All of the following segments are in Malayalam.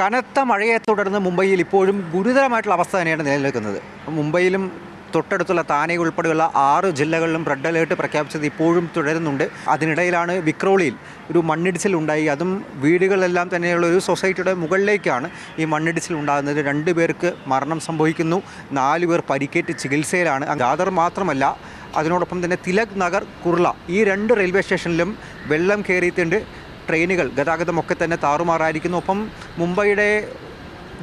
കനത്ത മഴയെ തുടർന്ന് മുംബൈയിൽ ഇപ്പോഴും ഗുരുതരമായിട്ടുള്ള അവസ്ഥ തന്നെയാണ് നിലനിൽക്കുന്നത്. മുംബൈയിലും തൊട്ടടുത്തുള്ള താനെ ഉൾപ്പെടെയുള്ള ആറ് ജില്ലകളിലും റെഡ് അലേർട്ട് പ്രഖ്യാപിച്ചത് ഇപ്പോഴും തുടരുന്നുണ്ട്. അതിനിടയിലാണ് വിക്രോളിയിൽ ഒരു മണ്ണിടിച്ചിൽ ഉണ്ടായി. അതും വീടുകളെല്ലാം തന്നെയുള്ള ഒരു സൊസൈറ്റിയുടെ മുകളിലേക്കാണ് ഈ മണ്ണിടിച്ചിൽ ഉണ്ടാകുന്നത്. രണ്ട് പേർക്ക് മരണം സംഭവിക്കുന്നു. നാല് പേർ പരിക്കേറ്റ് ചികിത്സയിലാണ്. ദാദർ മാത്രമല്ല അതിനോടൊപ്പം തന്നെ തിലക് നഗർ കുർള ഈ രണ്ട് റെയിൽവേ സ്റ്റേഷനിലും വെള്ളം കയറിയിട്ടുണ്ട്. ട്രെയിനുകൾ ഗതാഗതമൊക്കെ തന്നെ താറുമാറായിരിക്കുന്നു. ഒപ്പം മുംബൈയുടെ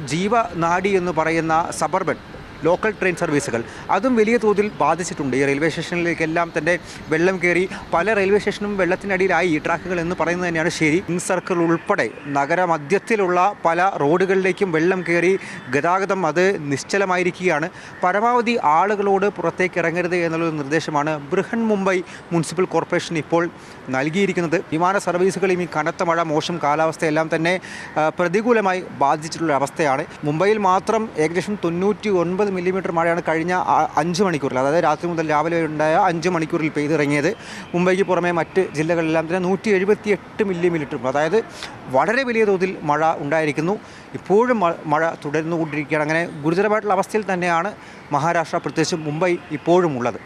ജീവനാടി എന്ന് പറയുന്ന സബർബൻ ലോക്കൽ ട്രെയിൻ സർവീസുകൾ. അതും വലിയ തോതിൽ ബാധിച്ചിട്ടുണ്ട്. ഈ റെയിൽവേ സ്റ്റേഷനിലേക്കെല്ലാം തന്നെ വെള്ളം കയറി പല റെയിൽവേ സ്റ്റേഷനും വെള്ളത്തിനടിയിലായി ഈ ട്രാക്കുകൾ എന്ന് പറയുന്നത് തന്നെയാണ് ശരി. ഇൻ സർക്കിൾ ഉൾപ്പെടെ നഗരമധ്യത്തിലുള്ള പല റോഡുകളിലേക്കും വെള്ളം കയറി ഗതാഗതം അത് നിശ്ചലമായിരിക്കുകയാണ്. പരമാവധി ആളുകളോട് പുറത്തേക്ക് ഇറങ്ങരുത് എന്നുള്ള നിർദ്ദേശമാണ് ബൃഹൻ മുംബൈ മുനിസിപ്പൽ കോർപ്പറേഷൻ ഇപ്പോൾ നൽകിയിരിക്കുന്നത്. വിമാന സർവീസുകളും ഈ കനത്ത മഴ മോശം കാലാവസ്ഥയെല്ലാം തന്നെ പ്രതികൂലമായി ബാധിച്ചിട്ടുള്ള അവസ്ഥയാണ് മുംബൈയിൽ മാത്രം ഏകദേശം തൊണ്ണൂറ്റി ഒൻപത് മില്ലിമീറ്റർ മഴയാണ് കഴിഞ്ഞ അഞ്ച് മണിക്കൂറിൽ. അതായത് രാത്രി മുതൽ രാവിലെ ഉണ്ടായ അഞ്ച് മണിക്കൂറിൽ പെയ്തിറങ്ങിയത് മുംബൈക്ക് പുറമെ മറ്റ് ജില്ലകളിലെല്ലാം തന്നെ നൂറ്റി എഴുപത്തി എട്ട് മില്ലിമീറ്റർ. അതായത് വളരെ വലിയ തോതിൽ മഴ ഉണ്ടായിരിക്കുന്നു. ഇപ്പോഴും മഴ തുടർന്നുകൊണ്ടിരിക്കുകയാണ് അങ്ങനെ ഗുരുതരമായിട്ടുള്ള അവസ്ഥയിൽ തന്നെയാണ് മഹാരാഷ്ട്ര പ്രത്യേകിച്ച് മുംബൈ ഇപ്പോഴും ഉള്ളത്.